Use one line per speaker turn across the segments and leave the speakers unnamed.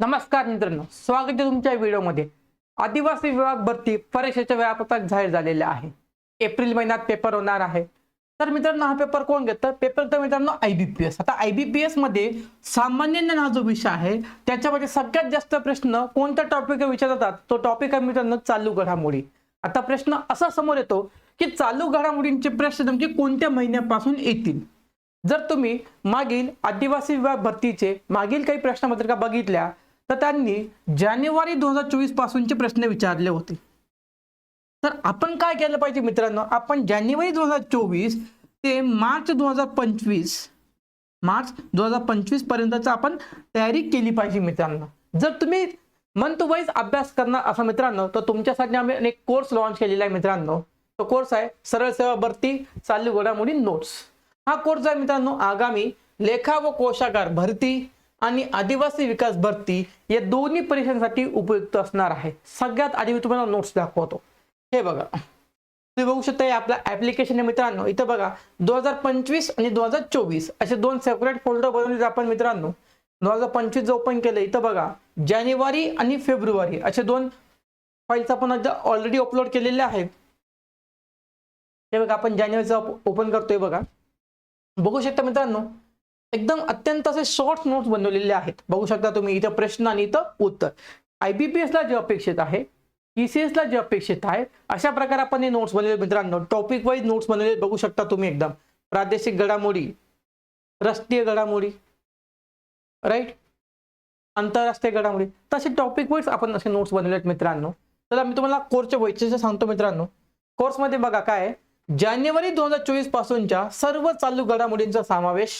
नमस्कार मित्रांनो स्वागत आहे तुमच्या व्हिडिओमध्ये. आदिवासी विभाग भरती परीक्षेचे वेळापत्रक जाहीर झालेले आहे. एप्रिल महिन्यात पेपर होणार आहे. तर मित्रांनो हा पेपर कोण घेतं? पेपर तर मित्रांनो आय बी पी एस आता आय बी पी मध्ये सामान्य ज्ञान हा जो विषय आहे. त्याच्यामध्ये सगळ्यात जास्त प्रश्न कोणत्या टॉपिक विचारतात तो टॉपिक आहे मित्रांनो चालू घडामोडी. आता प्रश्न असा समोर येतो की चालू घडामोडींचे प्रश्न नेमके कोणत्या महिन्यापासून येतील? जर तुम्ही मागील आदिवासी विभाग भरतीचे मागील काही प्रश्नपत्रिका बघितल्या तर त्यांनी जानेवारी दोन हजार चोवीस पासूनचे प्रश्न विचारले होते. तर आपण काय केलं पाहिजे मित्रांनो? आपण जानेवारी दोन हजार चोवीस ते मार्च दोन हजार पंचवीस मार्च दोन हजार पंचवीस पर्यंतचा आपण तयारी केली पाहिजे मित्रांनो. जर तुम्ही मंथ वाईज अभ्यास करणार असा मित्रांनो तर तुमच्यासाठी आम्ही एक कोर्स लॉन्च केलेला आहे मित्रांनो. तो कोर्स आहे सरळ सेवा भरती चालू घडामोडी नोट्स हा कोर्स आहे मित्रांनो आगामी लेखा व कोशागार भरती. आणि आदिवासी विकास भरती या दोन्ही परीक्षांसाठी उपयुक्त असणार आहे. सगळ्यात आधी मी तुम्हाला नोट्स दाखवतो. हे बघा. तुम्ही बघू शकता हे ऍप्लिकेशन आहे मित्रांनो. इथं बघा दोन हजार पंचवीस आणि दोन हजार चोवीस असे दोन सेपरेट फोल्डर बनवले आपण मित्रांनो. दोन हजार पंचवीस जे ओपन केलं इथं बघा जानेवारी आणि फेब्रुवारी असे दोन फाईल्स आपण ऑलरेडी अपलोड केलेले आहेत. हे बघा आपण जानेवारीचा ओपन करतोय बघा. बघू शकता मित्रांनो एकदम अत्यंत असे शॉर्ट नोट्स बनवलेले आहेत. बघू शकता तुम्ही इथं प्रश्न आणि इथं उत्तर. आयबीपीएस ला जे अपेक्षित आहे टीसीएस ला जे अपेक्षित आहे अशा प्रकारे आपण हे नोट्स बनवले. मित्रांनो टॉपिक वाईज नोट्स बनवले. बघू शकता तुम्ही एकदम. प्रादेशिक घडामोडी राष्ट्रीय घडामोडी राईट आंतरराष्ट्रीय घडामोडी. तसे टॉपिक वाईज आपण असे नोट्स बनवले आहेत मित्रांनो. तर मी तुम्हाला कोर्सचे वैशिष्ट्य सांगतो मित्रांनो. कोर्समध्ये बघा काय जानेवारी दोन हजार चोवीस पासूनच्या सर्व चालू घडामोडींचा समावेश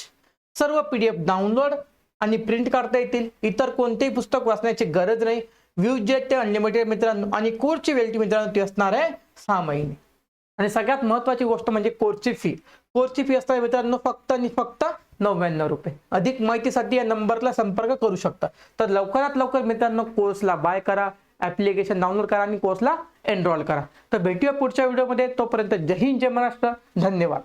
सर्व पीडीएफ डाउनलोड आणि प्रिंट करता येतील. इतर कोणतेही पुस्तक वाचण्याची गरज नाही. व्ह्यूज जे ते अनलिमिटेड मित्रांनो आणि कोर्सची वेल्टी मित्रांनो ती असणार आहे सहा महिने. आणि सगळ्यात महत्वाची गोष्ट म्हणजे कोर्सची फी. कोर्सची फी असणार मित्रांनो फक्त आणि फक्त नव्याण्णव रुपये. अधिक माहितीसाठी या नंबरला संपर्क करू शकता. तर लवकरात लवकर मित्रांनो कोर्सला बाय करा ऍप्लिकेशन डाउनलोड करा आणि कोर्सला एनरोल करा. तर भेटूया पुढच्या व्हिडिओमध्ये. तोपर्यंत जय हिंद जय महाराष्ट्र. धन्यवाद.